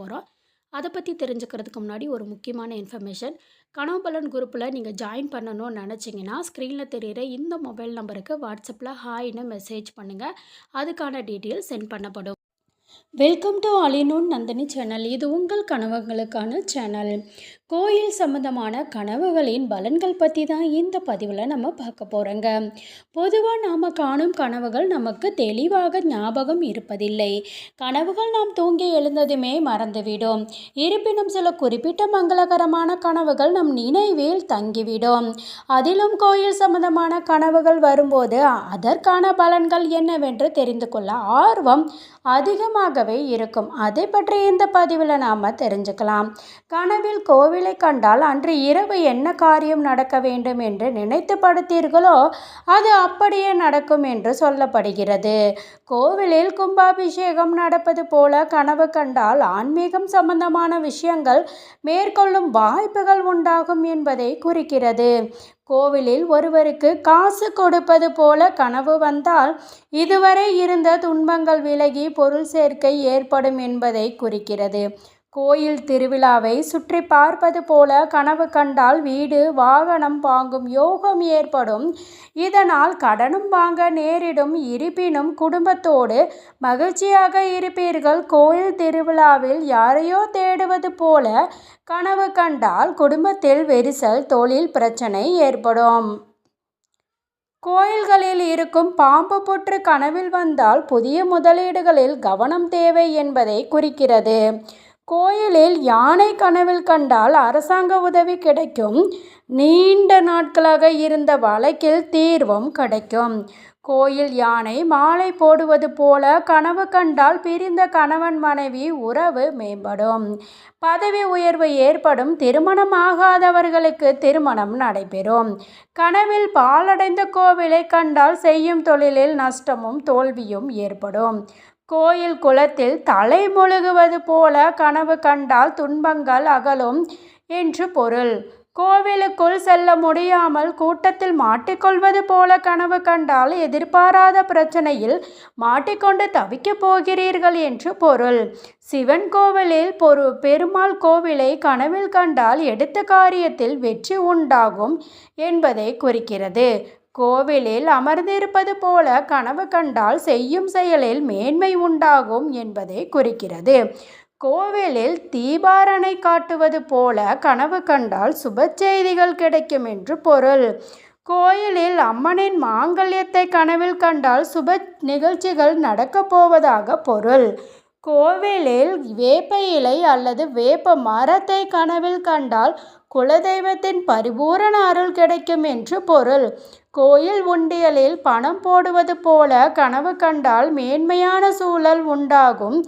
போகிறோம் அதை பற்றி தெரிஞ்சுக்கிறதுக்கு முன்னாடி ஒரு முக்கியமான இன்ஃபர்மேஷன் கனவு பலன் குரூப்பில் நீங்கள் ஜாயின் பண்ணணும்னு நினச்சிங்கன்னா ஸ்க்ரீனில் தெரிகிற இந்த மொபைல் நம்பருக்கு வாட்ஸ்அப்பில் ஹாய்னு மெசேஜ் பண்ணுங்கள் அதுக்கான டீட்டெயில் சென்ட் பண்ணப்படும். வெல்கம் டு அலினூன் நந்தினி சேனல் இது உங்கள் கனவுகளுக்கான சேனல் கோயில் சம்பந்தமான கனவுகளின் பலன்கள் பற்றி தான் இந்த பதிவில் நம்ம பார்க்க போகிறோங்க பொதுவாக நாம் காணும் கனவுகள் நமக்கு தெளிவாக ஞாபகம் இருப்பதில்லை. கனவுகள் நாம் தூங்கி எழுந்ததுமே மறந்துவிடும். இருப்பினும் சில குறிப்பிட்ட மங்களகரமான கனவுகள் நம் நினைவில் தங்கிவிடும். அதிலும் கோயில் சம்பந்தமான கனவுகள் வரும்போது அதற்கான பலன்கள் என்னவென்று தெரிந்து கொள்ள ஆர்வம் அதிகமாக அதிகமாகவே இருக்கும். அதை பற்றி இந்த பதிவில் நாம் தெரிஞ்சுக்கலாம். கனவில் கோவிலை கண்டால் அன்று இரவு என்ன காரியம் நடக்க வேண்டும் என்று நினைத்து படுத்தீர்களோ அது அப்படியே நடக்கும் என்று சொல்லப்படுகிறது. கோவிலில் கும்பாபிஷேகம் நடப்பது போல கனவு கண்டால் ஆன்மீகம் சம்பந்தமான விஷயங்கள் மேற்கொள்ளும் வாய்ப்புகள் உண்டாகும் என்பதை குறிக்கிறது. கோவிலில் ஒருவருக்கு காசு கொடுப்பது போல கனவு வந்தால் இதுவரை இருந்த துன்பங்கள் விலகி பொருள் சேர்க்கை ஏற்படும் என்பதை குறிக்கிறது. கோயில் திருவிழாவை சுற்றி பார்ப்பது போல கனவு கண்டால் வீடு வாகனம் வாங்கும் யோகம் ஏற்படும். இதனால் கடனும் வாங்க நேரிடும். இருப்பினும் குடும்பத்தோடு மகிழ்ச்சியாக இருப்பீர்கள். கோயில் திருவிழாவில் யாரையோ தேடுவது போல கனவு கண்டால் குடும்பத்தில் வெரிசல் தொழில் பிரச்சனை ஏற்படும். கோயில்களில் இருக்கும் பாம்பு புற்று கனவில் வந்தால் புதிய முதலீடுகளில் கவனம் தேவை என்பதை குறிக்கிறது. கோயிலில் யானை கனவில் கண்டால் அரசாங்க உதவி கிடைக்கும். நீண்ட நாட்களாக இருந்த வழக்கில் தீர்வும் கிடைக்கும். கோயில் யானை மாலை போடுவது போல கனவு கண்டால் பிரிந்த கணவன் மனைவி உறவு மேம்படும். பதவி உயர்வு ஏற்படும். திருமணம் ஆகாதவர்களுக்கு திருமணம் நடைபெறும். கனவில் பாலடைந்த கோவிலை கண்டால் செய்யும் தொழிலில் நஷ்டமும் தோல்வியும் ஏற்படும். கோயில் குளத்தில் தலை முழுகுவது போல கனவு கண்டால் துன்பங்கள் அகலும் என்று பொருள். கோவிலுக்குள் செல்ல முடியாமல் கூட்டத்தில் மாட்டிக்கொள்வது போல கனவு கண்டால் எதிர்பாராத பிரச்சனையில் மாட்டிக்கொண்டு தவிக்கப் போகிறீர்கள் என்று பொருள். சிவன் கோவிலில் பொரு பெருமாள் கோவிலை கனவில் கண்டால் எடுத்த காரியத்தில் வெற்றி உண்டாகும் என்பதை குறிக்கிறது. கோவிலில் அமர்ந்திருப்பது போல கனவு கண்டால் செய்யும் செயலில் மேன்மை உண்டாகும் என்பதை குறிக்கிறது. கோவிலில் தீபாரணை காட்டுவது போல கனவு கண்டால் சுப செய்திகள் கிடைக்கும் என்று பொருள். கோயிலில் அம்மனின் மாங்கல்யத்தை கனவில் கண்டால் சுப நிகழ்ச்சிகள் நடக்கப் போவதாக பொருள். கோவிலில் வேப்ப இலை அல்லது வேப்ப மரத்தை கனவில் கண்டால் குலதெய்வத்தின் பரிபூரண அருள் கிடைக்கும் என்று பொருள். கோயில் உண்டியலில் பணம் போடுவது போல கனவு கண்டால் மேன்மையான சூழல் உண்டாகும்.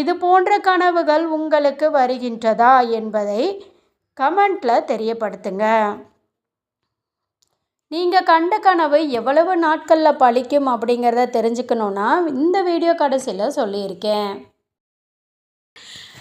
இது போன்ற கனவுகள் உங்களுக்கு வருகின்றதா என்பதை கமெண்ட்டில் தெரியப்படுத்துங்க. நீங்கள் கண்ட கனவு எவ்வளவு நாட்களில் பழிக்கும் அப்படிங்கிறத தெரிஞ்சுக்கணுன்னா இந்த வீடியோ கடைசியில் சொல்லியிருக்கேன்.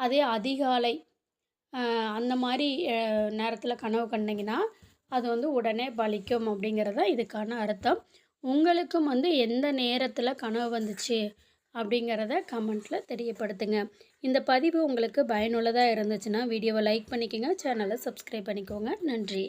அதே அதிகாலை அந்த மாதிரி நேரத்தில் கனவு கண்டிங்கன்னா அது வந்து உடனே பலிக்கும் அப்படிங்கிறது தான் இதுக்கான அர்த்தம். உங்களுக்கும் வந்து எந்த நேரத்தில் கனவு வந்துச்சு அப்படிங்கிறத கமெண்ட்டில் தெரியப்படுத்துங்க. இந்த பதிவு உங்களுக்கு பயனுள்ளதாக இருந்துச்சுன்னா வீடியோவை லைக் பண்ணிக்கோங்க சேனலை சப்ஸ்கிரைப் பண்ணிக்கோங்க. நன்றி.